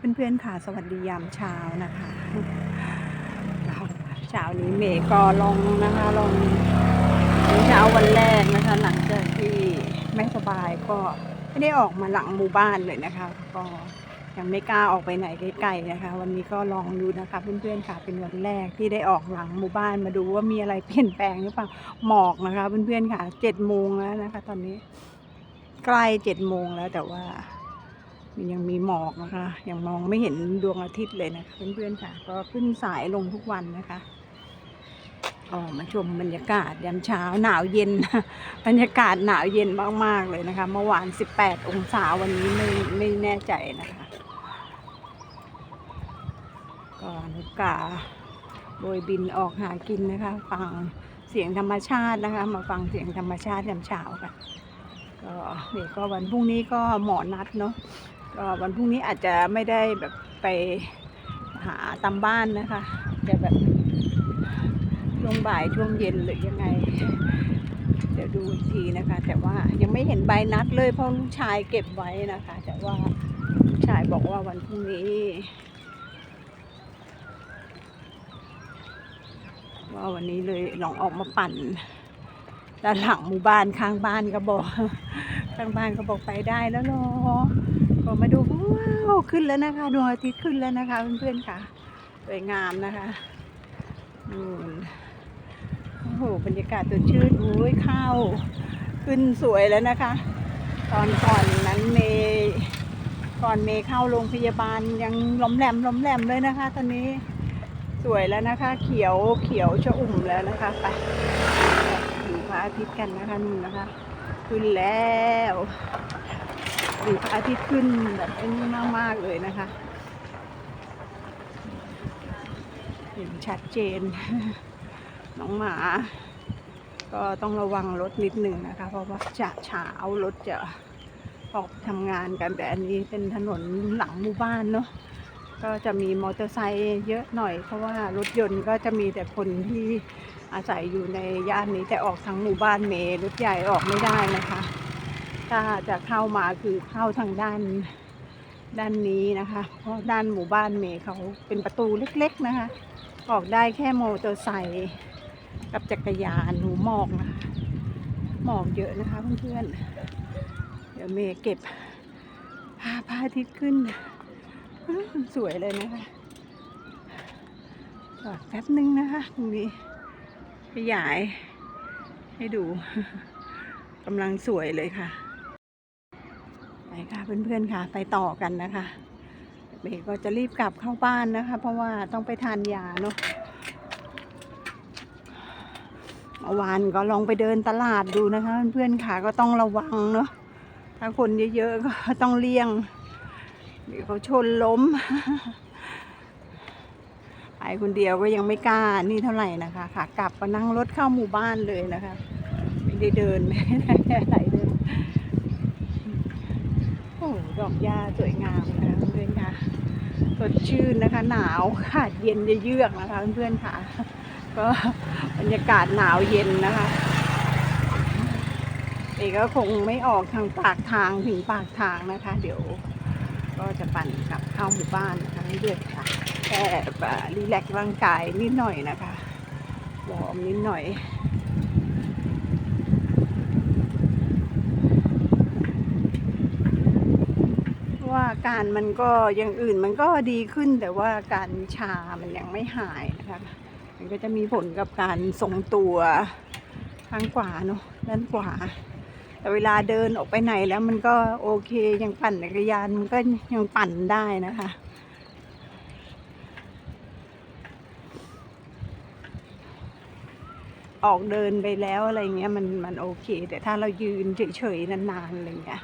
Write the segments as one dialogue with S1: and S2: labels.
S1: เพื่อนๆค่ะ สวัสดียามเช้านะคะเช้านี้เมย์ก็ลงนะคะลงเช้าวันแรกนะคะ หลังจากที่ไม่สบายก็ไม่ได้ออกมาหลังหมู่บ้านเลยนะคะ ก็ยังไม่กล้าออกไปไหนไกลๆนะคะ วันนี้ก็ลองดูนะคะเพื่อนๆค่ะเป็นวันแรกที่ได้ออกหลังหมู่บ้านมาดูว่ามีอะไรเปลี่ยนแปลงหรือเปล่าหมอกนะคะเพื่อนๆค่ะเจ็ดโมงแล้วนะคะ ตอนนี้ใกล้เจ็ดโมงแล้วแต่ว่า มันยังมีหมอกนะคะ ยังมองไม่เห็นดวงอาทิตย์เลยนะคะเพื่อนๆค่ะ ก็ขึ้นสายลงทุกวันนะคะก็มาชมบรรยากาศยามเช้าหนาวเย็น บรรยากาศหนาวเย็นมากๆเลยนะคะ เมื่อวาน 18 องศาวันนี้ไม่ไม่แน่ใจนะคะก็นกกาโบยบินออกหากินนะคะ ฟังเสียงธรรมชาตินะคะ มาฟังเสียงธรรมชาติยามเช้าค่ะก็เดี๋ยวก็วันพรุ่งนี้ก็หมอนัดเนาะ ก็วันพรุ่งนี้อาจจะไม่ได้แบบไปหาตามบ้านนะคะจะแบบช่วงบ่ายช่วงเย็นหรือยังไง เดี๋ยวดูอีกทีนะคะ แต่ว่ายังไม่เห็นใบนัดเลยเพราะลูกชายเก็บไว้นะคะ แต่ว่าลูกชายบอกว่าวันพรุ่งนี้ว่าวันนี้เลยลองออกมาปั่นด้านหลังหมู่บ้านข้างบ้านก็บอก ข้างบ้านก็บอกไปได้แล้วเนาะ ก็มาดูว้าวขึ้นแล้วนะคะดวงอาทิตย์ขึ้นแล้วนะคะเพื่อนๆค่ะสวยงามนะคะนู่นโอ้โหบรรยากาศตัวชื่นอุ้ยข้าวขึ้นสวยแล้วนะคะ ตอนก่อนนั้นเมย์ก่อนเมย์เข้าโรงพยาบาลยังล้มแหลมล้มแหลมเลยนะคะ ตอนนี้สวยแล้วนะคะ เขียวเขียวชะอุ่มแล้วนะคะไปดูพระอาทิตย์กันนะคะนู่นนะคะ ขึ้นแล้ว ดูพระอาทิตย์ขึ้นแบบไอ้นี่มาก ๆ เลยนะคะ เห็นชัดเจน น้องหมา ก็ต้องระวังรถนิดหนึ่งนะคะ เพราะว่าจะเช้ารถจะออกทำงานกันแต่อันนี้เป็นถนนหลังหมู่บ้านเนาะก็จะมีมอเตอร์ไซค์เยอะหน่อย เพราะว่ารถยนต์ก็จะมีแต่คนที่อาศัยอยู่ในย่านนี้แต่ออกทางหมู่บ้านเมย์รถใหญ่ออกไม่ได้นะคะ ถ้าจะเข้ามาคือเข้าทางด้านด้านนี้นะคะ เพราะด้านหมู่บ้านเมย์เขาเป็นประตูเล็กๆนะคะ ออกได้แค่โมเตอร์ไซค์กับจักรยานหนูหมอกนะคะหมอกเยอะนะคะเพื่อนๆ เดี๋ยวเมย์เก็บภาพาทิตย์ขึ้น สวยเลยนะคะจอดแป๊บนึงนะคะตรงนี้ขยายให้ดูกำลังสวยเลยค่ะ ค่ะเพื่อนๆค่ะไปต่อกันนะคะเบก็จะรีบกลับเข้าบ้านนะคะ เพราะว่าต้องไปทานยาเนาะเมื่อวานก็ลองไปเดินตลาดดูนะคะ เพื่อนๆค่ะก็ต้องระวังเนาะถ้าคนเยอะๆก็ต้องเลี่ยงเดี๋ยวเขาชนล้มไปคนเดียวก็ยังไม่กล้านี่เท่าไหร่นะคะค่ะกลับก็นั่งรถเข้าหมู่บ้านเลยนะคะ ไม่ได้เดินไม่ได้อะไรเลย ดอกหญ้าสวยงามนะคะเพื่อนค่ะสดชื่นนะคะ หนาวค่ะเย็นจะเยือกนะคะเพื่อนๆค่ะ ก็บรรยากาศหนาวเย็นนะคะเอกก็คงไม่ออกทางปากทางถึงปากทางนะคะ เดี๋ยวก็จะปั่นกลับเข้าหมู่บ้านนะคะเรื่อยๆค่ะแค่รีแลกซ์ร่างกายนิดหน่อยนะคะวอร์มนิดหน่อย เพราะว่าอา การมันก็อย่างอื่นมันก็ดีขึ้นแต่ว่าการชามันยังไม่หายนะคะ มันก็จะมีผลกับการทรงตัวข้างขวาเนาะด้านขวา แต่เวลาเดินออกไปไหนแล้วมันก็โอเคยังปั่นจักรยานมันก็ยังปั่นได้นะคะออกเดินไปแล้วอะไรเงี้ยมันมันโอเค แต่ถ้าเรายืนเฉยๆนานๆอะไรเงี้ย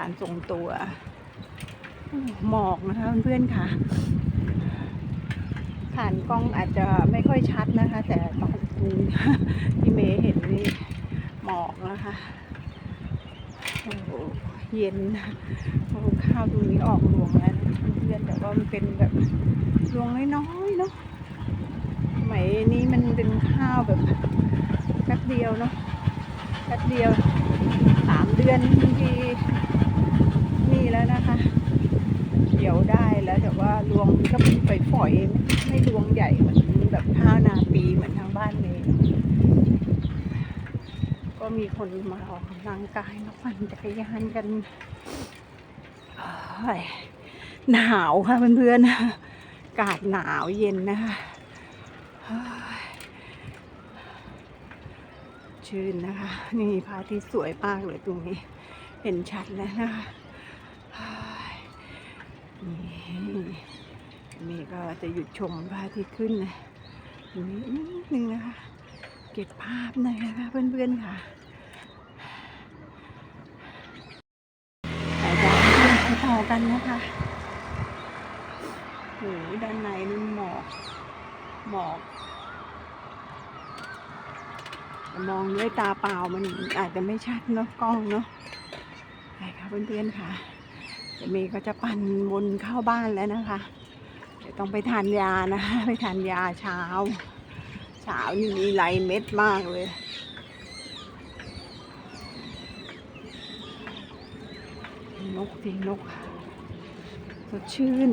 S1: การทรงตัว หมอกนะคะเพื่อนๆค่ะ ผ่านกล้องอาจจะไม่ค่อยชัดนะคะ แต่ตอนที่เมย์เห็นนี่หมอกนะคะโอ้โหเย็นโอ้ข้าวตรงนี้ออกรวงแล้วเพื่อนๆแต่ว่ามันเป็นแบบรวงน้อยๆเนาะสมัยนี้มันเป็นข้าวแบบแป๊บเดียวเนาะแป๊บเดียวสามเดือนบางที นี่แล้วนะคะเดี๋ยวได้แล้วแต่ว่ารวงก็เป็นฝอยไม่รวงใหญ่เหมือนแบบข้าวนาปีเหมือนทางบ้านเลยก็มีคนมาออกกำลังกายมาปั่นจักรยานกันหนาวค่ะเพื่อนๆอากาศหนาวเย็นนะคะชื่นนะคะ นี่พระอาทิตย์สวยมากเลยตรงนี้ เห็นชัดแล้วนะคะ เฮ้ยนี่มีก็จะหยุดชมพระอาทิตย์ขึ้นนะนี่นิดนึงนะคะ เก็บภาพหน่อยนะคะเพื่อนๆค่ะแต่จะไปต่อกันนะคะโหด้านในนี่หมอก หมอก มองด้วยตาเปล่ามันอาจจะไม่ชัดเนาะกล้องเนาะไปค่ะเพื่อนๆค่ะ เดี๋ยวเมย์ก็จะปั่นวนเข้าบ้านแล้วนะคะเดี๋ยวต้องไปทานยานะคะไปทานยาเช้า เช้านี่มีไรเม็ดมากเลยนกสินกสดชื่น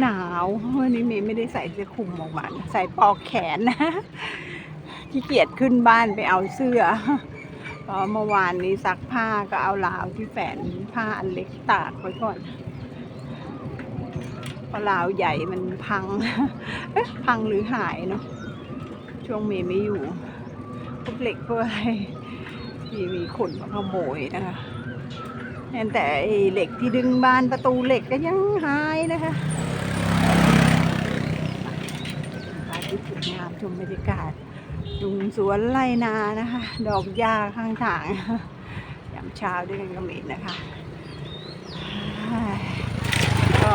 S1: หนาววันนี้เมย์ไม่ได้ใส่เสื้อคลุมออกมานใส่ปลอกแขนนะขี้เกียจขึ้นบ้านไปเอาเสื้อ เพราะเมื่อวานนี้ซักผ้าก็เอาราวที่แฝนผ้าอันเล็กตากไว้ก่อนเพราะราวใหญ่มันพัง เอ๊ะพังหรือหายเนาะ ช่วงเมย์ไม่อยู่พวกเหล็กพวกอะไรที่มีคนมาขโมยนะคะแม้แต่เหล็กที่ดึงบานประตูเหล็กก็ยังหายนะคะพระอาทิตย์สวยงามชมบรรยากาศ ดุงสวนไร่นานะคะ ดอกหญ้าข้างทางยามเช้าด้วยกันก็มีนะคะ ก็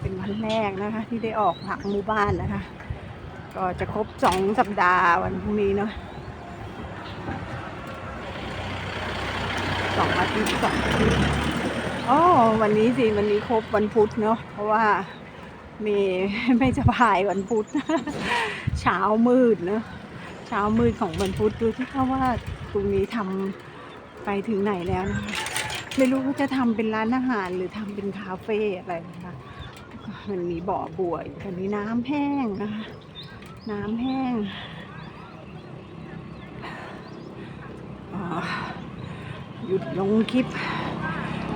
S1: เป็นวันแรกนะคะ ที่ได้ออกผักหมู่บ้านนะคะ ก็จะครบสองสัปดาห์วันพรุ่งนี้เนาะสองอาทิตย์สองอาทิตย์อ๋อวันนี้สิวันนี้ครบวันพุธเนาะเพราะว่า มย์ไม่จะพายวันพุธเช้ามืดเนะเช้ามืดของวันพุธดูที่เขาว่าตรงนี้ทำไปถึงไหนแล้วนะคะไม่รู้ว่าจะทำเป็นร้านอาหารหรือทำเป็นคาเฟ่อะไรนะคะมันมีบ่อบัวอยู่ตอนนี้น้ำแห้งนะคะ น้ำแห้งอ่าหยุดลงคลิป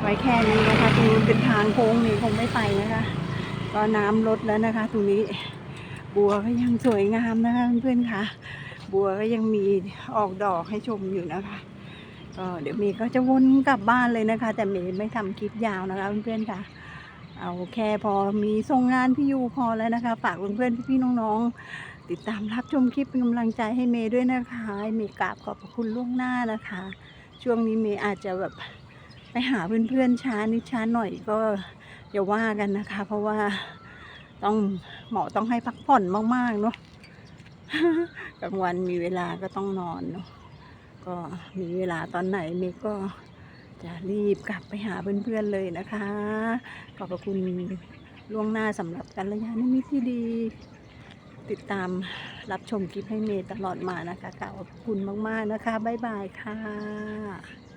S1: ไว้แค่นี้นะคะตรงนู้นเป็นทางโค้งนี่คงไม่ไปนะคะ ก็น้ำลดแล้วนะคะ ตรงนี้ บัวก็ยังสวยงามนะคะเพื่อนๆค่ะ บัวก็ยังมีออกดอกให้ชมอยู่นะคะ ก็เดี๋ยวเมย์ก็จะวนกลับบ้านเลยนะคะ แต่เมย์ไม่ทำคลิปยาวนะคะเพื่อนๆค่ะ เอาแค่พอมีส่งงานพี่ยูพอแล้วนะคะ ฝากเพื่อนๆพี่ๆน้องๆ ติดตามรับชมคลิปเป็นกำลังใจให้เมย์ด้วยนะคะให้เมย์กราบขอบพระคุณล่วงหน้านะคะ ช่วงนี้เมย์อาจจะแบบไปหาเพื่อนๆช้านิดช้าหน่อยก็ อย่าว่ากันนะคะ เพราะว่าต้องหมอต้องให้พักผ่อนมากๆเนาะกลางวันมีเวลาก็ต้องนอนเนาะก็มีเวลาตอนไหนเมย์ก็จะรีบกลับไปหาเพื่อนๆเลยนะคะ ขอบพระคุณล่วงหน้าสำหรับการระยะนิมิตที่ดี ติดตามรับชมคลิปให้เมย์ตลอดมานะคะกล่าวขอบคุณมากๆนะคะ บ๊ายบายค่ะ